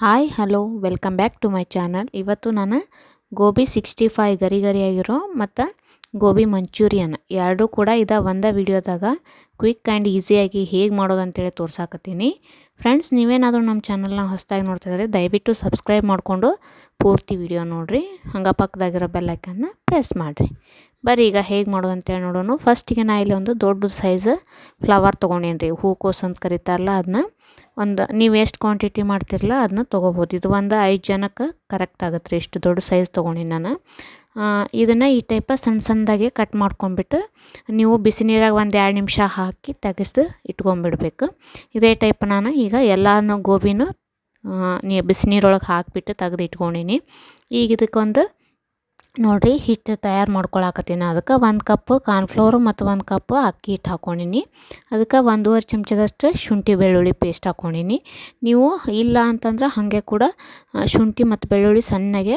Hi, hello, welcome back to my channel. ಇವತ್ತು ನಾನು gobi sixty five ಗರಿ ಗರಿಯಾಗಿರೋ ಮತ್ತು ಗೋಬಿ ಮಂಚೂರಿಯನ್ ಎರಡೂ ಕೂಡ ಇದ ಒಂದೇ ವಿಡಿಯೋದಾಗ ಕ್ವಿಕ್ ಆ್ಯಂಡ್ ಈಸಿಯಾಗಿ ಹೇಗೆ ಮಾಡೋದು ಅಂತೇಳಿ ತೋರ್ಸಾಕತ್ತೀನಿ. ಫ್ರೆಂಡ್ಸ್, ನೀವೇನಾದರೂ ನಮ್ಮ ಚಾನಲ್ನ ಹೊಸದಾಗಿ ನೋಡ್ತಾ ಇದ್ರೆ ದಯವಿಟ್ಟು ಸಬ್ಸ್ಕ್ರೈಬ್ ಮಾಡಿಕೊಂಡು ಪೂರ್ತಿ ವಿಡಿಯೋ ನೋಡಿರಿ. ಹಂಗೆ ಪಕ್ಕದಾಗಿರೋ ಬೆಲ್ಲೈಕನ್ನ ಪ್ರೆಸ್ ಮಾಡಿರಿ. ಬರೀ ಈಗ ಹೇಗೆ ಮಾಡೋದು ಅಂತೇಳಿ ನೋಡೋಣ ಫಸ್ಟಿಗೆ ನಾ ಇಲ್ಲಿ ಒಂದು ದೊಡ್ಡ ಸೈಜ್ ಫ್ಲವರ್ ತೊಗೊಂಡೇನಿ ರೀ ಹೂಕೋಸು ಅಂತ ಕರೀತಾರಲ್ಲ ಅದನ್ನ ಒಂದು ನೀವು ಎಷ್ಟು ಕ್ವಾಂಟಿಟಿ ಮಾಡ್ತಿರಲ್ಲ ಅದನ್ನ ತೊಗೋಬೋದು. ಇದು ಒಂದು ಐದು ಜನಕ್ಕೆ ಕರೆಕ್ಟ್ ಆಗುತ್ತೆ ರೀ, ಇಷ್ಟು ದೊಡ್ಡ ಸೈಜ್ ತೊಗೊಂಡಿನಿ ನಾನು. ಇದನ್ನು ಈ ಟೈಪ ಸಣ್ಣ ಸಣ್ಣದಾಗೆ ಕಟ್ ಮಾಡ್ಕೊಂಬಿಟ್ಟು ನೀವು ಬಿಸಿ ನೀರಾಗ ಒಂದು ಎರಡು ನಿಮಿಷ ಹಾಕಿ ತೆಗೆದು ಇಟ್ಕೊಂಬಿಡ್ಬೇಕು ಇದೇ ಟೈಪ್ ನಾನು ಈಗ ಎಲ್ಲನೂ ಗೋಬಿನೂ ನೀ ಬಿಸಿ ನೀರೊಳಗೆ ಹಾಕಿಬಿಟ್ಟು ತೆಗ್ದು ಇಟ್ಕೊಂಡೀನಿ. ಈಗ ಇದಕ್ಕೊಂದು ನೋಡಿರಿ, ಹಿಟ್ಟು ತಯಾರು ಮಾಡ್ಕೊಳಕತ್ತೀನಿ ಅದಕ್ಕೆ. ಒಂದು ಕಪ್ ಕಾರ್ನ್ಫ್ಲೋರು ಮತ್ತು ಒಂದು ಕಪ್ ಅಕ್ಕಿ ಹಿಟ್ಟು ಹಾಕ್ಕೊಂಡೀನಿ ಅದಕ್ಕೆ ಒಂದೂವರೆ ಚಮಚದಷ್ಟು ಶುಂಠಿ ಬೆಳ್ಳುಳ್ಳಿ ಪೇಸ್ಟ್ ಹಾಕ್ಕೊಂಡೀನಿ ನೀವು ಇಲ್ಲ ಅಂತಂದ್ರೆ ಹಾಗೆ ಕೂಡ ಶುಂಠಿ ಮತ್ತು ಬೆಳ್ಳುಳ್ಳಿ ಸಣ್ಣಗೆ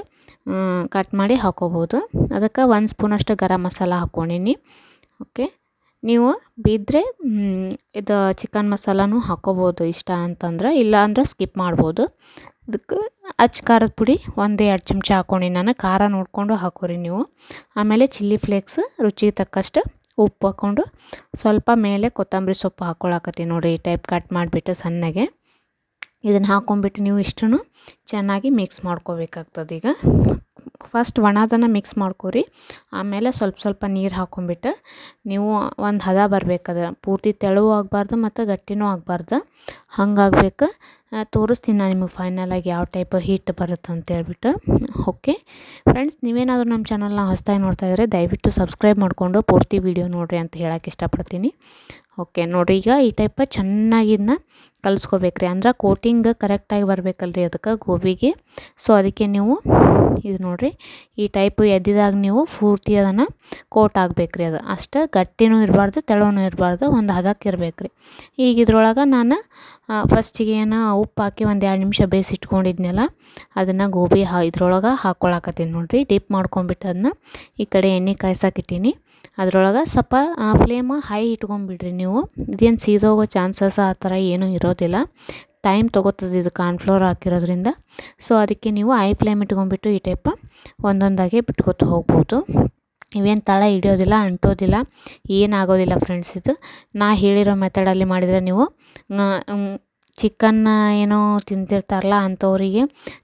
ಕಟ್ ಮಾಡಿ ಹಾಕೋಬೋದು ಅದಕ್ಕೆ ಒಂದು ಸ್ಪೂನಷ್ಟು ಗರಂ ಮಸಾಲ ಹಾಕ್ಕೊಂಡೀನಿ ಓಕೆ? ನೀವು ಬಿದ್ದರೆ ಇದು ಚಿಕನ್ ಮಸಾಲನೂ ಹಾಕ್ಕೋಬೋದು ಇಷ್ಟ ಅಂತಂದ್ರೆ, ಇಲ್ಲ ಅಂದ್ರೆ ಸ್ಕಿಪ್ ಮಾಡ್ಬೋದು. ಅದಕ್ಕೆ ಅಚ್ಚ ಖಾರದ ಪುಡಿ, ಒಂದು ಎರಡು ಚಮಚ ಹಾಕೊಂಡು ನಾನು ಖಾರ ನೋಡಿಕೊಂಡು ಹಾಕೋರಿ ನೀವು. ಆಮೇಲೆ ಚಿಲ್ಲಿ ಫ್ಲೇಕ್ಸ್, ರುಚಿಗೆ ತಕ್ಕಷ್ಟು ಉಪ್ಪು ಹಾಕ್ಕೊಂಡು ಸ್ವಲ್ಪ ಮೇಲೆ ಕೊತ್ತಂಬರಿ ಸೊಪ್ಪು ಹಾಕ್ಕೊಳಕತ್ತೀನಿ ನೋಡಿ ಈ ಟೈಪ್ ಕಟ್ ಮಾಡಿಬಿಟ್ಟು ಸಣ್ಣಗೆ. ಇದನ್ನು ಹಾಕ್ಕೊಂಬಿಟ್ಟು ನೀವು ಇಷ್ಟೂ ಚೆನ್ನಾಗಿ ಮಿಕ್ಸ್ ಮಾಡ್ಕೋಬೇಕಾಗ್ತದೆ ಈಗ. ಫಸ್ಟ್ ಒಣದನ್ನು ಮಿಕ್ಸ್ ಮಾಡ್ಕೊರಿ. ಆಮೇಲೆ ಸ್ವಲ್ಪ ಸ್ವಲ್ಪ ನೀರು ಹಾಕೊಂಡ್ಬಿಟ್ಟು ನೀವು ಒಂದು ಹದ ಬರಬೇಕದ. ಪೂರ್ತಿ ತೆಳುವು ಆಗಬಾರ್ದು ಮತ್ತು ಗಟ್ಟಿನೂ ಆಗಬಾರ್ದು. ಹಂಗಾಗ್ಬೇಕು. ತೋರಿಸ್ತೀನಿ ನಾನು ನಿಮಗೆ ಫೈನಲಾಗಿ ಯಾವ ಟೈಪ್ ಹೀಟ್ ಬರುತ್ತೆ ಅಂತ ಹೇಳ್ಬಿಟ್ಟು. ಓಕೆ ಫ್ರೆಂಡ್ಸ್ ನೀವೇನಾದರೂ ನಮ್ಮ ಚಾನಲ್ನ ಹೊಸದಾಗಿ ನೋಡ್ತಾ ಇದ್ದರೆ ದಯವಿಟ್ಟು ಸಬ್ಸ್ಕ್ರೈಬ್ ಮಾಡಿಕೊಂಡು ಪೂರ್ತಿ ವಿಡಿಯೋ ನೋಡಿರಿ ಅಂತ ಹೇಳೋಕ್ಕೆ ಇಷ್ಟಪಡ್ತೀನಿ. ಓಕೆ ನೋಡಿರಿ, ಈಗ ಈ ಟೈಪ ಚೆನ್ನಾಗಿ ಇದನ್ನ ಕಲಿಸ್ಕೋಬೇಕ್ರಿ. ಅಂದ್ರೆ ಕೋಟಿಂಗ್ ಕರೆಕ್ಟಾಗಿ ಬರಬೇಕಲ್ರಿ ಅದಕ್ಕೆ ಗೋಬಿಗೆ. ಸೊ ಅದಕ್ಕೆ ನೀವು ಇದು ನೋಡಿರಿ, ಈ ಟೈಪ್ ಎದ್ದಿದಾಗ ನೀವು ಪೂರ್ತಿ ಅದನ್ನು ಕೋಟ್ ಆಗಬೇಕ್ರಿ ಅದು. ಅಷ್ಟು ಗಟ್ಟಿನೂ ಇರಬಾರ್ದು ತೆಳುವೂ ಇರಬಾರ್ದು, ಒಂದು ಹದಕ್ಕೆ ಇರಬೇಕ್ರಿ. ಈಗ ಇದ್ರೊಳಗೆ ನಾನು ಫಸ್ಟಿಗೆ ಏನು ಉಪ್ಪು ಹಾಕಿ ಒಂದು ಎರಡು ನಿಮಿಷ ಬೇಯಿಸಿಟ್ಕೊಂಡಿದ್ನಲ್ಲ, ಅದನ್ನು ಗೋಬಿ ಹಾ, ಇದ್ರೊಳಗೆ ಹಾಕ್ಕೊಳಕತ್ತೀನಿ ನೋಡಿರಿ. ಡಿಪ್ ಮಾಡ್ಕೊಂಬಿಟ್ಟು ಅದನ್ನ ಈ ಕಡೆ ಎಣ್ಣೆ ಕಾಯ್ಸಕ್ಕಿಟ್ಟೀನಿ ಅದ್ರೊಳಗೆ ಸ್ವಲ್ಪ ಫ್ಲೇಮ್ ಹೈ ಇಟ್ಕೊಂಬಿಡ್ರಿ ನೀವು. ಇದೇನು ಸೀದೋಗೋ ಚಾನ್ಸಸ್ ಆ ಥರ ಏನೂ ಇರೋದಿಲ್ಲ. ಟೈಮ್ ತೊಗೋತದೆ ಇದು ಕಾರ್ನ್ಫ್ಲೋರ್ ಹಾಕಿರೋದ್ರಿಂದ. ಸೊ ಅದಕ್ಕೆ ನೀವು ಐ ಫ್ಲೇಮ್ ಇಟ್ಕೊಂಡ್ಬಿಟ್ಟು ಈ ಟೈಪ್ ಒಂದೊಂದಾಗಿ ಬಿಟ್ಕೊತ ಹೋಗ್ಬೋದು. ಇವೇನು ತಳ ಹಿಡಿಯೋದಿಲ್ಲ, ಅಂಟೋದಿಲ್ಲ, ಏನಾಗೋದಿಲ್ಲ ಫ್ರೆಂಡ್ಸ್ ಇದು. ನಾ ಹೇಳಿರೋ ಮೆಥಡಲ್ಲಿ ಮಾಡಿದರೆ ನೀವು ಚಿಕನ್ನ ಏನೋ ತಿಂತಿರ್ತಾರಲ್ಲ ಅಂಥವ್ರಿಗೆ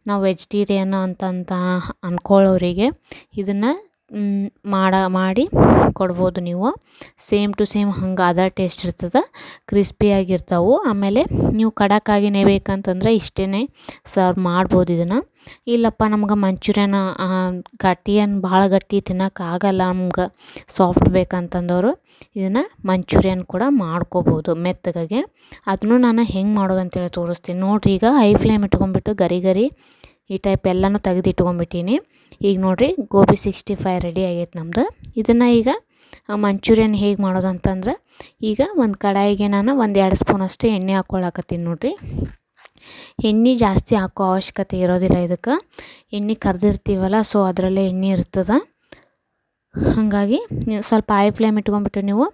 ನಾವು ವೆಜಿಟೇರಿಯನ್ ಅಂತಂತ ಅಂದ್ಕೊಳ್ಳೋರಿಗೆ ಇದನ್ನು ಮಾಡ, ಮಾಡಿ ಕೊಡ್ಬೋದು ನೀವು. ಸೇಮ್ ಟು ಸೇಮ್ ಹಂಗೆ ಅದೇ ಟೇಸ್ಟ್ ಇರ್ತದೆ. ಕ್ರಿಸ್ಪಿಯಾಗಿರ್ತಾವೆ ಆಮೇಲೆ ನೀವು ಖಡಕ್ಕಾಗಿನೇ ಬೇಕಂತಂದ್ರೆ ಇಷ್ಟೇ ಸರ್ವ್ ಮಾಡ್ಬೋದು ಇದನ್ನು. ಇಲ್ಲಪ್ಪ, ನಮ್ಗೆ ಮಂಚೂರಿಯನ್ ಗಟ್ಟಿಯನ್ ಭಾಳ ಗಟ್ಟಿ ತಿನ್ನೋಕ್ಕಾಗಲ್ಲ ನಮ್ಗೆ. ಸಾಫ್ಟ್ ಬೇಕಂತಂದವರು ಇದನ್ನು ಮಂಚೂರಿಯನ್ ಕೂಡ ಮಾಡ್ಕೋಬೋದು ಮೆತ್ತಗೆ ಅದನ್ನು ನಾನು ಹೆಂಗೆ ಮಾಡೋದು ಅಂತೇಳಿ ತೋರಿಸ್ತೀನಿ. ನೋಡಿರಿ, ಈಗ ಹೈ ಫ್ಲೇಮ್ ಇಟ್ಕೊಂಡ್ಬಿಟ್ಟು ಗರಿ ಗರಿ ಈ ಟೈಪ್ ಎಲ್ಲನೂ ತೆಗೆದಿಟ್ಕೊಂಬಿಟ್ಟೀನಿ. ಈಗ ನೋಡಿರಿ ಗೋಬಿ ಸಿಕ್ಸ್ಟಿ ಫೈವ್ ರೆಡಿ ಆಗೈತೆ ನಮ್ಮದು ಇದನ್ನು ಈಗ ಮಂಚೂರಿಯನ್ ಹೇಗೆ ಮಾಡೋದು ಅಂತಂದ್ರೆ ಈಗ ಒಂದು ಕಡಾಯಿಗೆ ನಾನು ಒಂದು ಎರಡು ಅಷ್ಟೇ ಎಣ್ಣೆ ಹಾಕ್ಕೊಳ್ಳಾಕತ್ತೀನಿ ನೋಡಿರಿ. ಎಣ್ಣೆ ಜಾಸ್ತಿ ಹಾಕೋ ಅವಶ್ಯಕತೆ ಇರೋದಿಲ್ಲ ಇದಕ್ಕೆ. ಎಣ್ಣೆ ಕರೆದಿರ್ತೀವಲ್ಲ ಸೊ ಅದರಲ್ಲೇ ಎಣ್ಣೆ ಇರ್ತದೆ. ಹಾಗಾಗಿ ಸ್ವಲ್ಪ ಆಯಿ ಫ್ಲೇಮ್ ಇಟ್ಕೊಂಡ್ಬಿಟ್ಟು ನೀವು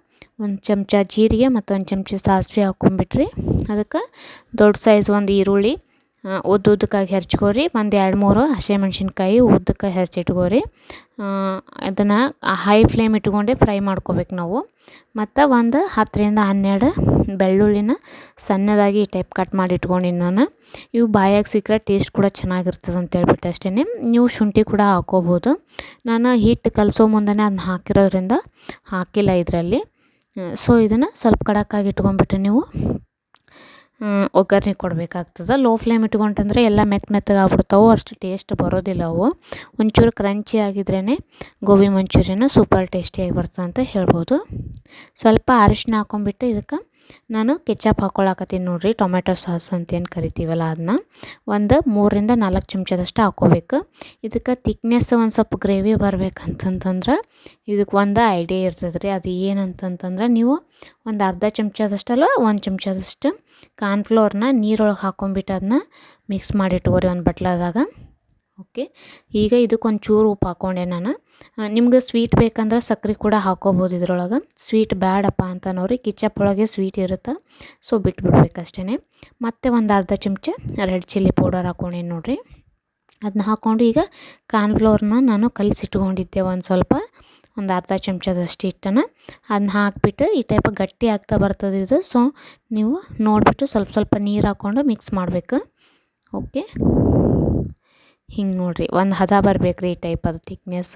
ಒಂದು ಚಮಚ ಜೀರಿಗೆ ಮತ್ತು ಒಂದು ಚಮಚ ಸಾಸಿವೆ ಹಾಕ್ಕೊಂಬಿಟ್ರಿ ಅದಕ್ಕೆ ದೊಡ್ಡ ಸೈಜ್ ಒಂದು ಈರುಳ್ಳಿ ಉದ್ದ ಉದ್ದಕ್ಕಾಗಿ ಹೆರ್ಚ್ಕೊರಿ ಒಂದು ಎರಡು ಮೂರು ಹಸಿಮೆಣ್ಸಿನ್ಕಾಯಿ ಉದ್ದಕ್ಕೆ ಹೆರ್ಚಿಟ್ಕೋರಿ ಅದನ್ನು ಹೈ ಫ್ಲೇಮ್ ಇಟ್ಕೊಂಡೆ ಫ್ರೈ ಮಾಡ್ಕೋಬೇಕು ನಾವು. ಮತ್ತು ಒಂದು ಹತ್ತರಿಂದ ಹನ್ನೆರಡು ಬೆಳ್ಳುಳ್ಳಿನ ಸಣ್ಣದಾಗಿ ಈ ಟೈಪ್ ಕಟ್ ಮಾಡಿ ಇಟ್ಕೊಂಡಿನಿ ನಾನು. ಇವು ಬಾಯಾಗಿ ಸಿಕ್ಕರೆ ಟೇಸ್ಟ್ ಕೂಡ ಚೆನ್ನಾಗಿರ್ತದೆ ಅಂತೇಳ್ಬಿಟ್ಟು ಅಷ್ಟೇ ನೀವು ಶುಂಠಿ ಕೂಡ ಹಾಕೋಬೋದು ನಾನು ಹಿಟ್ಟು ಕಲಸೋ ಮುಂದೆ ಅದನ್ನ ಹಾಕಿರೋದ್ರಿಂದ ಹಾಕಿಲ್ಲ ಇದರಲ್ಲಿ. ಸೊ ಇದನ್ನು ಸ್ವಲ್ಪ ಕಡಕ್ಕಾಗಿ ಇಟ್ಕೊಂಡ್ಬಿಟ್ಟು ನೀವು ಒಗ್ಗರಣೆ ಕೊಡಬೇಕಾಗ್ತದೆ. ಲೋ ಫ್ಲೇಮ್ ಇಟ್ಕೊಂಡ್ರೆ ಎಲ್ಲ ಮೆತ್ತ ಮೆತ್ತಗೆ ಆಗ್ಬಿಡ್ತಾವೆ. ಅಷ್ಟು ಟೇಸ್ಟ್ ಬರೋದಿಲ್ಲ ಅವು. ಒಂಚೂರು ಕ್ರಂಚಿ ಆಗಿದ್ರೇ ಗೋಬಿ ಮಂಚೂರಿಯನ್ನು ಸೂಪರ್ ಟೇಸ್ಟಿಯಾಗಿ ಬರ್ತದೆ ಅಂತ ಹೇಳ್ಬೋದು. ಸ್ವಲ್ಪ ಅರಿಶಿನ ಹಾಕೊಂಡ್ಬಿಟ್ಟು ಇದಕ್ಕೆ ನಾನು ಕೆಚಪ್ ಹಾಕ್ಕೊಳಕತ್ತೀನಿ ನೋಡಿರಿ ಟೊಮೆಟೊ ಸಾಸ್ ಅಂತೇನು ಕರಿತೀವಲ್ಲ ಅದನ್ನ ಒಂದು ಮೂರರಿಂದ ನಾಲ್ಕು ಚಮಚದಷ್ಟು ಹಾಕ್ಕೋಬೇಕು ಇದಕ್ಕೆ ತಿಕ್ನೆಸ್ ಒಂದು ಸ್ವಲ್ಪ ಗ್ರೇವಿ ಬರ್ಬೇಕಂತಂತಂದ್ರೆ ಇದಕ್ಕೆ ಒಂದು ಐಡಿಯಾ ಇರ್ತದೆ ರೀ ಅದು ಏನಂತಂತಂದ್ರೆ ನೀವು ಒಂದು ಅರ್ಧ ಚಮಚದಷ್ಟಲ್ಲ, ಒಂದು ಚಮಚದಷ್ಟು ಕಾರ್ನ್ಫ್ಲೋರ್ನ ನೀರೊಳಗೆ ಹಾಕೊಂಡ್ಬಿಟ್ಟು ಅದನ್ನ ಮಿಕ್ಸ್ ಮಾಡಿ ಇಟ್ಕೋರಿ ಒಂದು ಬಟ್ಲದಾಗ. ಓಕೆ. ಈಗ ಇದಕ್ಕೊಂದು ಚೂರು ಉಪ್ಪು ಹಾಕ್ಕೊಂಡೆ ನಾನು. ನಿಮ್ಗೆ ಸ್ವೀಟ್ ಬೇಕಂದ್ರೆ ಸಕ್ಕರೆ ಕೂಡ ಹಾಕೋಬೋದು ಇದ್ರೊಳಗೆ. ಸ್ವೀಟ್ ಬೇಡಪ್ಪ ಅಂತನವ್ರಿ ಕಿಚಪ್ ಒಳಗೆ ಸ್ವೀಟ್ ಇರುತ್ತೆ? ಸೊ ಬಿಟ್ಬಿಡ್ಬೇಕಷ್ಟೇ ಮತ್ತೆ ಒಂದು ಅರ್ಧ ಚಮಚ ರೆಡ್ ಚಿಲ್ಲಿ ಪೌಡರ್ ಹಾಕ್ಕೊಂಡೇನಿ ನೋಡಿರಿ. ಅದನ್ನ ಹಾಕ್ಕೊಂಡು ಈಗ ಕಾರ್ನ್ಫ್ಲೋರ್ನ ನಾನು ಕಲಸಿಟ್ಕೊಂಡಿದ್ದೆ ಒಂದು ಸ್ವಲ್ಪ. ಒಂದು ಅರ್ಧ ಚಮಚದಷ್ಟು ಹಿಟ್ಟನ್ನು. ಅದನ್ನ ಹಾಕ್ಬಿಟ್ಟು ಈ ಟೈಪ್ ಗಟ್ಟಿ ಆಗ್ತಾ ಬರ್ತದೆ ಇದು. ಸೊ ನೀವು ನೋಡಿಬಿಟ್ಟು ಸ್ವಲ್ಪ ಸ್ವಲ್ಪ ನೀರು ಹಾಕ್ಕೊಂಡು ಮಿಕ್ಸ್ ಮಾಡಬೇಕು. ಓಕೆ ಹಿಂಗೆ ನೋಡಿರಿ, ಒಂದು ಹದ ಬರ್ಬೇಕು ರೀ ಈ ಟೈಪ್ ಅದು ತಿಕ್ನೆಸ್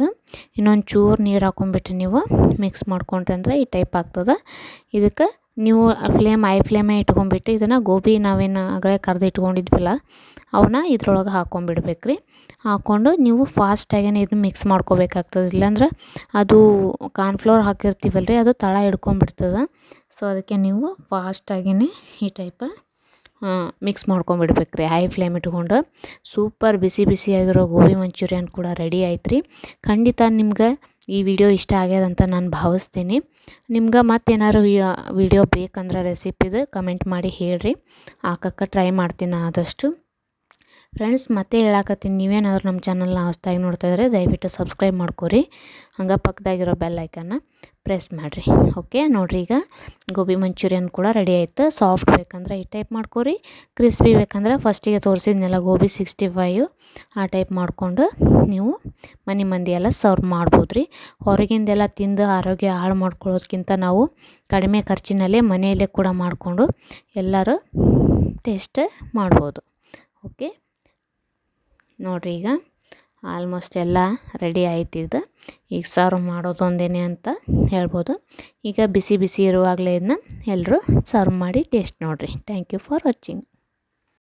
ಇನ್ನೊಂದು ಚೂರು ನೀರು ಹಾಕೊಂಡ್ಬಿಟ್ಟು ನೀವು ಮಿಕ್ಸ್ ಮಾಡ್ಕೊಂಡ್ರೆ ಅಂದ್ರೆ ಈ ಟೈಪ್ ಆಗ್ತದೆ. ಇದಕ್ಕೆ ನೀವು ಫ್ಲೇಮ್ ಐ ಫ್ಲೇಮೇ ಇಟ್ಕೊಂಡ್ಬಿಟ್ಟು ಇದನ್ನು ಗೋಬಿ ನಾವೇನು ಆಗಲೇ ಕರೆದು ಇಟ್ಕೊಂಡಿದ್ವಲ್ಲ ಅವನ್ನ ಇದ್ರೊಳಗೆ ಹಾಕೊಂಡ್ಬಿಡ್ಬೇಕ್ರಿ. ಹಾಕ್ಕೊಂಡು ನೀವು ಫಾಸ್ಟಾಗೇನೆ ಇದನ್ನ ಮಿಕ್ಸ್ ಮಾಡ್ಕೋಬೇಕಾಗ್ತದೆ. ಇಲ್ಲಾಂದ್ರೆ ಅದು ಕಾರ್ನ್ಫ್ಲೋರ್ ಹಾಕಿರ್ತೀವಲ್ಲ ರೀ ಅದು ತಳ ಹಿಡ್ಕೊಂಬಿಡ್ತದೆ ಸೊ ಅದಕ್ಕೆ ನೀವು ಫಾಸ್ಟಾಗೇ ಈ ಟೈಪ ಮಿಕ್ಸ್ ಮಾಡ್ಕೊಂಬಿಡ್ಬೇಕು ರೀ ಹೈ ಫ್ಲೇಮ್ ಇಟ್ಕೊಂಡು ಸೂಪರ್ ಬಿಸಿ ಬಿಸಿಯಾಗಿರೋ ಗೋಬಿ ಮಂಚೂರಿಯನ್ ಕೂಡ ರೆಡಿ ಆಯ್ತು ರೀ ಖಂಡಿತ ನಿಮ್ಗೆ ಈ ವಿಡಿಯೋ ಇಷ್ಟ ಆಗ್ಯದಂತ ನಾನು ಭಾವಿಸ್ತೀನಿ. ನಿಮ್ಗೆ ಮತ್ತೇನಾದ್ರು ವಿಡಿಯೋ ಬೇಕಂದ್ರೆ ರೆಸಿಪಿದು ಕಮೆಂಟ್ ಮಾಡಿ ಹೇಳ್ರಿ. ಹಾಕಕ್ಕೆ ಟ್ರೈ ಮಾಡ್ತೀನಿ ಆದಷ್ಟು. ಫ್ರೆಂಡ್ಸ್ ಮತ್ತೆ ಹೇಳಾಕತ್ತೀನಿ. ನೀವೇನಾದ್ರು ನಮ್ಮ ಚಾನಲ್ನ ಹೊಸ್ದಾಗಿ ನೋಡ್ತಾ ಇದ್ರೆ ದಯವಿಟ್ಟು ಸಬ್ಸ್ಕ್ರೈಬ್ ಮಾಡ್ಕೊರಿ. ಹಂಗೆ ಪಕ್ಕದಾಗಿರೋ ಬೆಲ್ ಐಕನ್ನ ಪ್ರೆಸ್ ಮಾಡಿರಿ. ಓಕೆ ನೋಡಿರಿ ಈಗ ಗೋಬಿ ಮಂಚೂರಿಯನ್ ಕೂಡ ರೆಡಿ ಆಯಿತು. ಸಾಫ್ಟ್ ಬೇಕಂದ್ರೆ ಈ ಟೈಪ್ ಮಾಡ್ಕೊರಿ. ಕ್ರಿಸ್ಪಿ ಬೇಕಂದ್ರೆ ಫಸ್ಟಿಗೆ ತೋರಿಸಿದ್ನೆಲ್ಲ ಗೋಬಿ ಸಿಕ್ಸ್ಟಿ ಫೈವ್ ಆ ಟೈಪ್ ಮಾಡಿಕೊಂಡು ನೀವು ಮನೆ ಮಂದಿ ಎಲ್ಲ ಸರ್ವ್ ಮಾಡ್ಬೋದು ರೀ ಹೊರಗಿಂದೆಲ್ಲ ತಿಂದು ಆರೋಗ್ಯ ಹಾಳು ಮಾಡ್ಕೊಳ್ಳೋದಕ್ಕಿಂತ ನಾವು ಕಡಿಮೆ ಖರ್ಚಿನಲ್ಲೇ ಮನೆಯಲ್ಲೇ ಕೂಡ ಮಾಡಿಕೊಂಡು ಎಲ್ಲರೂ ಟೇಸ್ಟ್ ಮಾಡ್ಬೋದು. ಓಕೆ ನೋಡಿರಿ ಈಗ ಆಲ್ಮೋಸ್ಟ್ ಎಲ್ಲ ರೆಡಿ ಆಯ್ತಿದ್ದು ಈಗ ಸರ್ವ್ ಮಾಡೋದೊಂದೇನೆ ಅಂತ ಹೇಳ್ಬೋದು. ಈಗ ಬಿಸಿ ಬಿಸಿ ಇರುವಾಗಲೇ ಇದನ್ನ ಎಲ್ಲರೂ ಸರ್ವ್ ಮಾಡಿ ಟೇಸ್ಟ್ ನೋಡಿರಿ. Thank you for watching